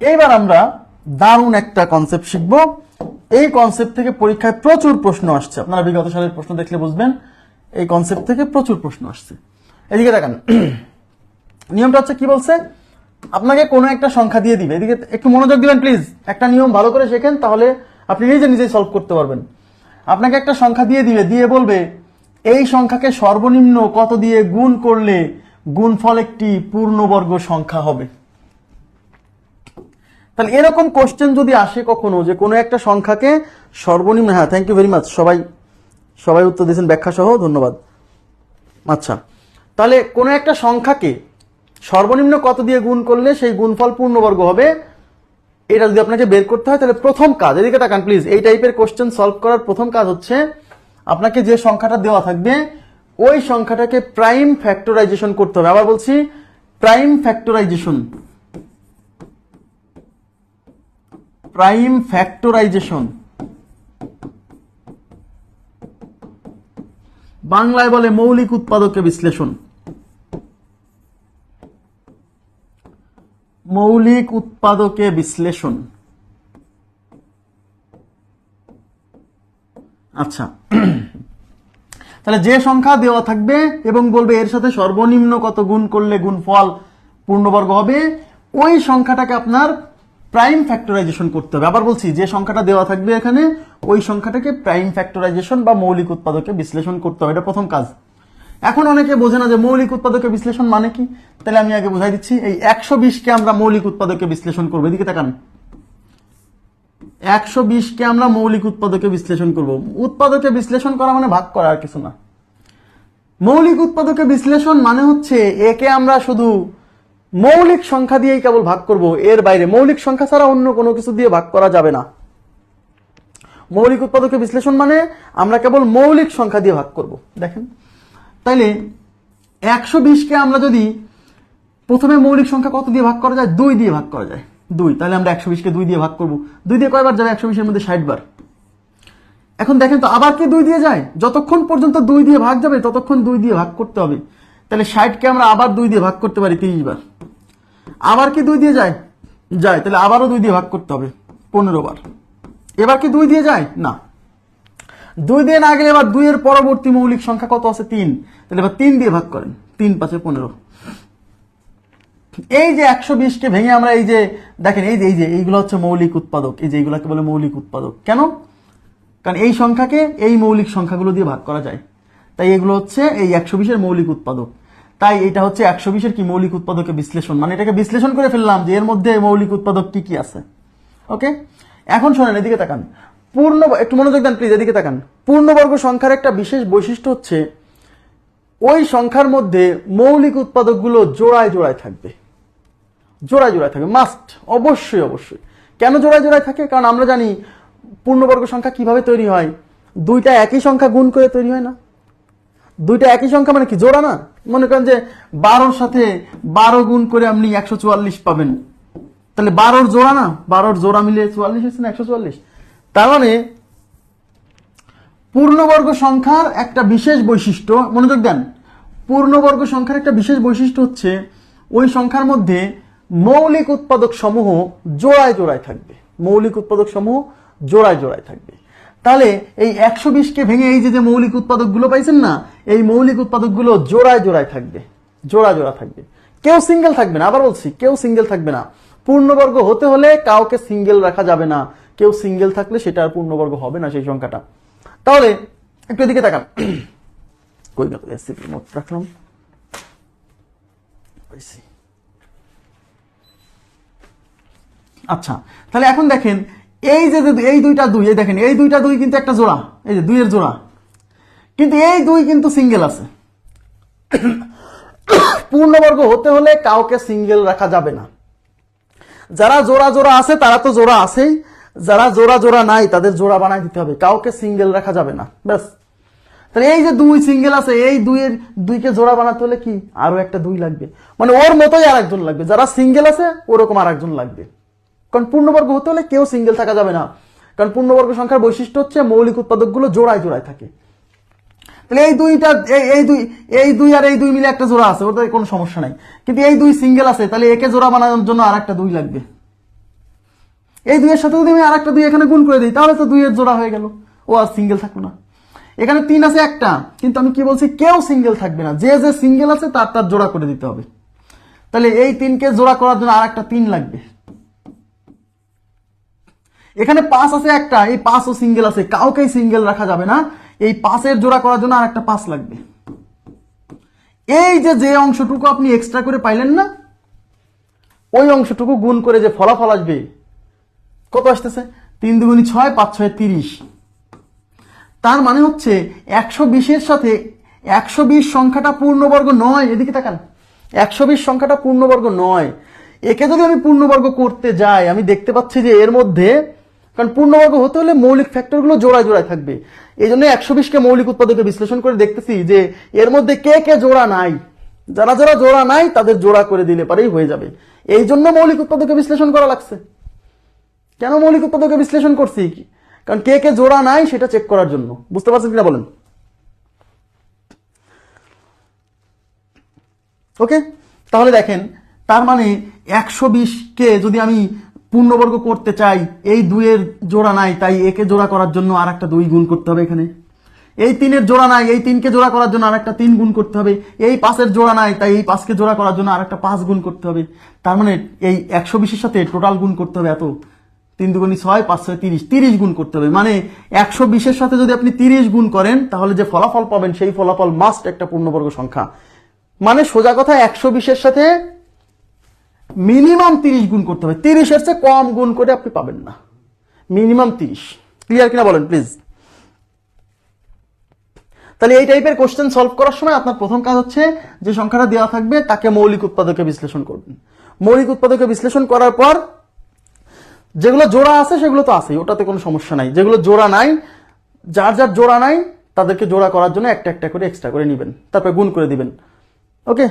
এইবার আমরা দারুণ একটা কনসেপ্ট শিখব। এই কনসেপ্ট থেকে পরীক্ষায় প্রচুর প্রশ্ন আসছে। আপনারা বিগত সালের প্রশ্ন দেখলে বুঝবেন, এই কনসেপ্ট থেকে প্রচুর প্রশ্ন আসছে। এদিকে দেখেন, নিয়মটা হচ্ছে কি বলছে? আপনাকে কোনো একটা সংখ্যা দিয়ে দিবে। এদিকে একটু মনোযোগ দিবেন প্লিজ একটা নিয়ম ভালো করে শেখেন, তাহলে আপনি নিজে নিজেই সলভ করতে পারবেন। আপনাকে একটা সংখ্যা দিয়ে দিবে, দিয়ে বলবে, এই সংখ্যাকে সর্বনিম্ন কত দিয়ে গুণ করলে গুণফল একটি পূর্ণবর্গ সংখ্যা হবে? তাহলে এরকম কোশ্চেন যদি আসে কখনো যে কোনো একটা সংখ্যাকে সর্বনিম্ন হ্যাঁ থ্যাংক ইউ ভেরি মাচ সবাই সবাই উত্তর দিয়েছেন ব্যাখ্যা সহ, ধন্যবাদ। আচ্ছা তাহলে কোনো একটা সংখ্যাকে সর্বনিম্ন কত দিয়ে গুণ করলে সেই গুণফল পূর্ণবর্গ হবে? এটা যদি আপনাকে বের করতে হয়, তাহলে প্রথম কাজ, এদিকে তাকান প্লিজ এই টাইপের কোশ্চেন সলভ করার প্রথম কাজ হচ্ছে আপনাকে যে সংখ্যাটা দেওয়া থাকবে, ওই সংখ্যাটাকে প্রাইম ফ্যাক্টরাইজেশন করতে হবে। আবার বলছি প্রাইম ফ্যাক্টরাইজেশন প্রাইম ফ্যাক্টরাইজেশন বাংলায় বলে মৌলিক উৎপাদকে বিশ্লেষণ। মৌলিক উৎপাদকে বিশ্লেষণ। আচ্ছা। তাহলে যে সংখ্যা দেওয়া থাকবে এবং বলবে এর সাথে সর্বনিম্ন কত গুণ করলে গুণফল পূর্ণবর্গ হবে, ওই সংখ্যাটাকে আপনার প্রাইম ফ্যাক্টরাইজেশন করতে হবে। আবার বলছি, যে সংখ্যাটা দেওয়া থাকবে এখানে, ওই সংখ্যাটাকে প্রাইম ফ্যাক্টরাইজেশন বা মৌলিক উৎপাদকে বিশ্লেষণ করতে হবে। এটা প্রথম কাজ। এখন অনেকে বোঝে না যে মৌলিক উৎপাদকে বিশ্লেষণ মানে কি। তাহলে আমি আগে বোঝাই দিচ্ছি, এই একশো বিশকে আমরা মৌলিক উৎপাদকে বিশ্লেষণ করব। এদিকে তাকান। একশো বিশকে আমরা মৌলিক উৎপাদকে বিশ্লেষণ করব। উৎপাদকে বিশ্লেষণ করা মানে ভাগ করা, আর কিছু না। মৌলিক উৎপাদকে বিশ্লেষণ মানে হচ্ছে, একে আমরা শুধু মৌলিক সংখ্যা দিয়েই কেবল ভাগ করব, এর বাইরে মৌলিক সংখ্যা ছাড়া অন্য কোনো কিছু দিয়ে ভাগ করা যাবে না। মৌলিক উৎপাদকে বিশ্লেষণ মানে আমরা কেবল মৌলিক সংখ্যা দিয়ে ভাগ করব। দেখেন, তাইলে একশো বিশকে আমরা যদি প্রথমে মৌলিক সংখ্যা কত দিয়ে ভাগ করা যায়? দুই দিয়ে ভাগ করা যায়। দুই তাহলে আমরা একশো বিশকে দুই দিয়ে ভাগ করব। দুই দিয়ে কয়বার যাবে একশো বিশের মধ্যে ষাট বার এখন দেখেন তো, আবার কি দুই দিয়ে যায়? যতক্ষণ পর্যন্ত দুই দিয়ে ভাগ যাবে, ততক্ষণ দুই দিয়ে ভাগ করতে হবে। তাহলে ষাটকে আমরা আবার দুই দিয়ে ভাগ করতে পারি তিরিশ বার। আবার কি দুই দিয়ে যায়? যায়, তাহলে আবারও দুই দিয়ে ভাগ করতে হবে, পনেরো বার। এবার কি দুই দিয়ে যায়? না। দুই দিয়ে না গেলে এবার দুইয়ের পরবর্তী মৌলিক সংখ্যা কত আছে? তিন। তাহলে এবার তিন দিয়ে ভাগ করেন, তিন পাঁচে পনেরো। এই যে একশো বিশকে ভেঙে আমরা এই যে, দেখেন এই যে এই যে, এইগুলো হচ্ছে মৌলিক উৎপাদক, এই যে এইগুলোকে বলে মৌলিক উৎপাদক। কেন? কারণ এই সংখ্যাকে এই মৌলিক সংখ্যাগুলো দিয়ে ভাগ করা যায়। তাই এগুলো হচ্ছে এই একশো বিশের মৌলিক উৎপাদক। তাই এটা হচ্ছে একশো বিশের কি মৌলিক উৎপাদকের বিশ্লেষণ? মানে এটাকে বিশ্লেষণ করে ফেললাম যে এর মধ্যে মৌলিক উৎপাদক কি কি আছে। ওকে এখন শোনেন, এদিকে তাকান। পূর্ণ একটু মনোযোগ দেন প্লিজ এদিকে তাকান। পূর্ণবর্গ সংখ্যার একটা বিশেষ বৈশিষ্ট্য হচ্ছে, ওই সংখ্যার মধ্যে মৌলিক উৎপাদকগুলো জোড়ায় জোড়ায় থাকবে। জোড়ায় জোড়ায় থাকবে। মাস্ট অবশ্যই অবশ্যই। কেন জোড়ায় জোড়ায় থাকে? কারণ আমরা জানি পূর্ণবর্গ সংখ্যা কীভাবে তৈরি হয়? দুইটা একই সংখ্যা গুণ করে তৈরি হয় না? দুইটা একই সংখ্যা মানে কি? জোড়া না? মনে করেন যে বারোর সাথে বারো গুণ করে আপনি একশো চুয়াল্লিশ পাবেন। তাহলে বারোর জোড়া না? বারোর জোড়া মিলে চুয়াল্লিশ হচ্ছে না একশো চুয়াল্লিশ? তার মানে পূর্ণবর্গ সংখ্যার একটা বিশেষ বৈশিষ্ট্য, মনোযোগ দেন, পূর্ণবর্গ সংখ্যার একটা বিশেষ বৈশিষ্ট্য হচ্ছে ওই সংখ্যার মধ্যে মৌলিক উৎপাদক সমূহ জোড়ায় জোড়ায় থাকবে। মৌলিক উৎপাদক সমূহ জোড়ায় জোড়ায় থাকবে। তাহলে এই একশো বিশকে ভেঙে এই যে মৌলিক উৎপাদকগুলো পাইছেন না, এই মৌলিক উৎপাদকগুলো জোড়ায় জোড়ায় থাকবে, জোড়া জোড়া থাকবে। কেউ সিঙ্গেল থাকবে না, আবার বলছি, কেউ সিঙ্গেল থাকবে না। পূর্ণবর্গ হতে হলে কাউকে সিঙ্গেল রাখা যাবে না। কেউ সিঙ্গেল থাকলে সেটা আর পূর্ণবর্গ হবে না সেই সংখ্যাটা। তাহলে একটু এদিকে তাকান। কই নোট রাখলাম। আচ্ছা তাহলে এখন দেখেন এই যে এই দুইটা দুই, এই দেখেন, এই দুইটা দুই কিন্তু একটা জোড়া, এই যে দুইয়ের জোড়া। কিন্তু এই দুই কিন্তু সিঙ্গেল আছে। পূর্ণবর্গ হতে হলে কাউকে সিঙ্গেল রাখা যাবে না। যারা জোড়া জোড়া আছে, তারা তো জোড়া আছেই। যারা জোড়া জোড়া নাই, তাদের জোড়া বানাই দিতে হবে। কাউকে সিঙ্গেল রাখা যাবে না। ব্যাস। তাহলে এই যে দুই সিঙ্গেল আছে, এই দুইয়ের, দুইকে জোড়া বানাতে হলে কি? আরও একটা দুই লাগবে। মানে ওর মতোই আর একজন লাগবে। যারা সিঙ্গেল আছে, ওরকম আর একজন লাগবে। কারণ পূর্ণবর্গ হতে হলে কেউ সিঙ্গেল থাকা যাবে না। কারণ পূর্ণবর্গ সংখ্যার বৈশিষ্ট্য হচ্ছে মৌলিক উৎপাদকগুলো জোড়ায় জোড়ায় থাকে। তাহলে এই দুইটা, এই- দুই, এই দুই আর এই দুই মিলে একটা জোড়া আছে, ওটাতে কোনো সমস্যা নাই। কিন্তু এই দুই সিঙ্গেল আছে, তাহলে একে জোড়া বানানোর জন্য আর একটা দুই লাগবে। এই দুইয়ের সাথে যদি আমি আর একটা দুই এখানে গুণ করে দিই, তাহলে তো দুইয়ের জোড়া হয়ে গেল। ও আর সিঙ্গেল থাকল না। এখানে তিন আছে একটা, কিন্তু আমি কি বলছি, কেউ সিঙ্গেল থাকবে না। যে যে সিঙ্গেল আছে, তার তার জোড়া করে দিতে হবে। তাহলে এই তিনকে জোড়া করার জন্য আর একটা তিন লাগবে। এখানে পাস আছে একটা, এই পাঁচও সিঙ্গেল আছে, কাউকেই সিঙ্গেল রাখা যাবে না। এই পাঁচের জোড়া করার জন্য আর একটা পাঁচ লাগবে। এই যে যে অংশটুকু আপনি এক্সট্রা করে পাইলেন না, ওই অংশটুকু গুণ করে যে ফলাফল আসবে, কত আসতেছে? তিন দুগুণি ছয়, পাঁচ ছয় তিরিশ। তার মানে হচ্ছে একশো বিশের সাথে একশো বিশ সংখ্যাটা পূর্ণবর্গ নয়, এদিকে তাকান। একশো বিশ সংখ্যাটা পূর্ণবর্গ নয়। একে যদি আমি পূর্ণবর্গ করতে যাই, আমি দেখতে পাচ্ছি যে এর মধ্যে কারণ পূর্ণবর্গ হতে হলে মৌলিক ফ্যাক্টরগুলো জোড়ায় জোড়ায় থাকবে। এই জন্য একশো বিশকে মৌলিক উৎপাদকে বিশ্লেষণ করে দেখতেছি যে এর মধ্যে কে কে জোড়া নাই। যারা যারা জোড়া নাই, তাদের জোড়া করে দিলে পারেই হয়ে যাবে। এই জন্য মৌলিক উৎপাদকে বিশ্লেষণ করা লাগছে। কেন মৌলিক উৎপাদকে বিশ্লেষণ করছি? কারণ কে কে জোড়া নাই সেটা চেক করার জন্য। বুঝতে পারছেন কিনা বলেন? ওকে তাহলে দেখেন, তার মানে একশো বিশকে যদি আমি পূর্ণবর্গ করতে চাই, এই দুইয়ের জোড়া নাই, তাই একে জোড়া করার জন্য আর একটা দুই গুণ করতে হবে এখানে। এই তিনের জোড়া নাই, এই তিনকে জোড়া করার জন্য আর একটা তিন গুণ করতে হবে। এই পাঁচের জোড়া নাই, তাই এই পাঁচকে জোড়া করার জন্য আর একটা পাঁচ গুণ করতে হবে। তার মানে এই একশো বিশের সাথে টোটাল গুণ করতে হবে এত। তিন দুগুণি ছয়, পাঁচ ছয় তিরিশ। তিরিশ গুণ করতে হবে। মানে একশো বিশের সাথে যদি আপনি তিরিশ গুণ করেন, তাহলে যে ফলাফল পাবেন, সেই ফলাফল মাস্ট একটা পূর্ণবর্গ সংখ্যা। মানে সোজা কথা, একশো বিশের সাথে মিনিমাম তিরিশ গুণ করতে হবে। তিরিশের চেয়ে কম গুণ করে আপনি পাবেন না। মিনিমাম তিরিশ। ক্লিয়ার কিনা বলেন প্লিজ তাহলে এই টাইপের কোশ্চেন সলভ করার সময় আপনার প্রথম কাজ হচ্ছে যে সংখ্যাটা দেওয়া থাকবে, তাকে মৌলিক উৎপাদকে বিশ্লেষণ করবেন। মৌলিক উৎপাদকে বিশ্লেষণ করার পর যেগুলো জোড়া আছে সেগুলো তো আছেই, ওটাতে কোনো সমস্যা নাই। যেগুলো জোড়া নাই, যার যার জোড়া নাই, তাদেরকে জোড়া করার জন্য একটা একটা করে এক্সট্রা করে নেবেন। তারপরে গুণ করে দিবেন। ওকে